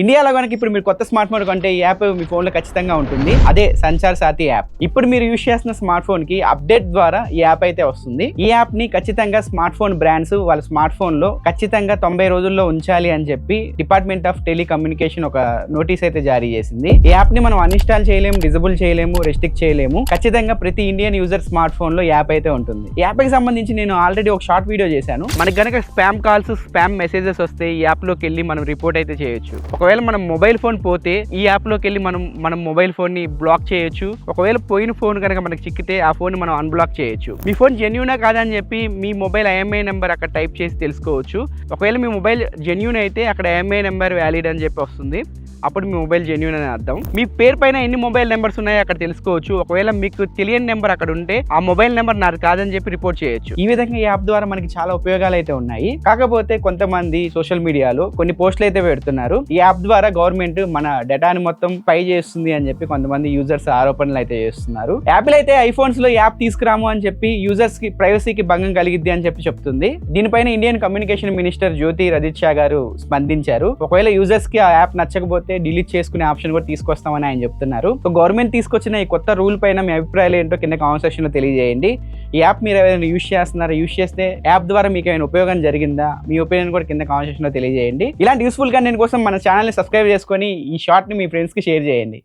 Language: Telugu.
ఇండియాలో కనుక ఇప్పుడు మీరు కొత్త స్మార్ట్ ఫోన్ కొంటే ఈ యాప్ మీ ఫోన్లో ఖచ్చితంగా ఉంటుంది. అదే సంచార్ సాతి యాప్. ఇప్పుడు మీరు యూజ్ చేస్తున్న స్మార్ట్ ఫోన్కి అప్డేట్ ద్వారా ఈ యాప్ అయితే వస్తుంది. ఈ యాప్ని ఖచ్చితంగా స్మార్ట్ ఫోన్ బ్రాండ్స్ వాళ్ళ స్మార్ట్ ఫోన్లో ఖచ్చితంగా తొంభై రోజుల్లో ఉంచాలి అని చెప్పి డిపార్ట్మెంట్ ఆఫ్ టెలికమ్యూనికేషన్ ఒక నోటీస్ అయితే జారీ చేసింది. ఈ యాప్ని మనం అన్ఇన్స్టాల్ చేయలేము డిజబుల్ చేయలేము రెస్ట్రిక్ట్ చేయలేము. ఖచ్చితంగా ప్రతి ఇండియన్ యూజర్ స్మార్ట్ ఫోన్లో యాప్ అయితే ఉంటుంది. ఈ యాప్కి సంబంధించి నేను ఆల్రెడీ ఒక షార్ట్ వీడియో చేశాను. మనకి గనక స్పామ్ కాల్స్ స్పామ్ మెసేజెస్ వస్తే ఈ యాప్లోకి వెళ్ళి మనం రిపోర్ట్ అయితే చేయొచ్చు. ఒకవేళ మనం మొబైల్ ఫోన్ పోతే ఈ యాప్లోకి వెళ్ళి మనం మనం మొబైల్ ఫోన్ని బ్లాక్ చేయొచ్చు. ఒకవేళ పోయిన ఫోన్ కనుక మనకి చిక్కితే ఆ ఫోన్ మనం అన్బ్లాక్ చేయొచ్చు. మీ ఫోన్ జెన్యునా కాదని చెప్పి మీ మొబైల్ ఐఎంఐ నెంబర్ అక్కడ టైప్ చేసి తెలుసుకోవచ్చు. ఒకవేళ మీ మొబైల్ జెన్యున్ అయితే అక్కడ ఐఎంఐ నెంబర్ వ్యాలిడ్ అని చెప్పి వస్తుంది. అప్పుడు మీ మొబైల్ జెన్యున్ అని అర్థం. మీ పేరు పైన ఎన్ని మొబైల్ నెంబర్స్ ఉన్నాయో అక్కడ తెలుసుకోవచ్చు. ఒకవేళ మీకు తెలియని నెంబర్ అక్కడ ఉంటే ఆ మొబైల్ నెంబర్ నాది కాదని చెప్పి రిపోర్ట్ చేయొచ్చు. ఈ విధంగా ఈ యాప్ ద్వారా మనకి చాలా ఉపయోగాలు అయితే ఉన్నాయి. కాకపోతే కొంతమంది సోషల్ మీడియాలో కొన్ని పోస్టులు అయితే పెడుతున్నారు. ఈ యాప్ ద్వారా గవర్నమెంట్ మన డేటాని మొత్తం పై చేస్తుంది అని చెప్పి కొంతమంది యూజర్స్ ఆరోపణలు అయితే చేస్తున్నారు. యాపిల్ అయితే ఐఫోన్స్లో యాప్ తీసుకురాము అని చెప్పి యూజర్స్కి ప్రైవసీకి భంగం కలిగిద్ది అని చెప్పి చెప్తుంది. దీనిపైన Indian communication minister Jyoti Rajit Shah గారు స్పందించారు. ఒకవేళ యూజర్స్కి ఆ యాప్ నచ్చకపోతే డిలీట్ చేసుకునే ఆప్షన్ కూడా తీసుకొస్తామని ఆయన చెప్తున్నారు. సో గవర్నమెంట్ తీసుకొచ్చిన ఈ కొత్త రూల్ పైన మీ అభిప్రాయాలు ఏంటో కింద కామెంట్లో తెలియజేయండి. ఈ యాప్ మీరు ఏదైనా యూస్ చేస్తున్నారా? యూస్ చేస్తే యాప్ ద్వారా మీకు ఏమైనా ఉపయోగం జరిగిందా? మీ ఒపీనియన్ కూడా కింద కామెంట్లో తెలియజేయండి. ఇలాంటి యూస్ఫుల్ కంటెంట్ కోసం మన ఛానల్ని సబ్స్క్రైబ్ చేసుకొని ఈ షార్ట్ని మీ ఫ్రెండ్స్కి షేర్ చేయండి.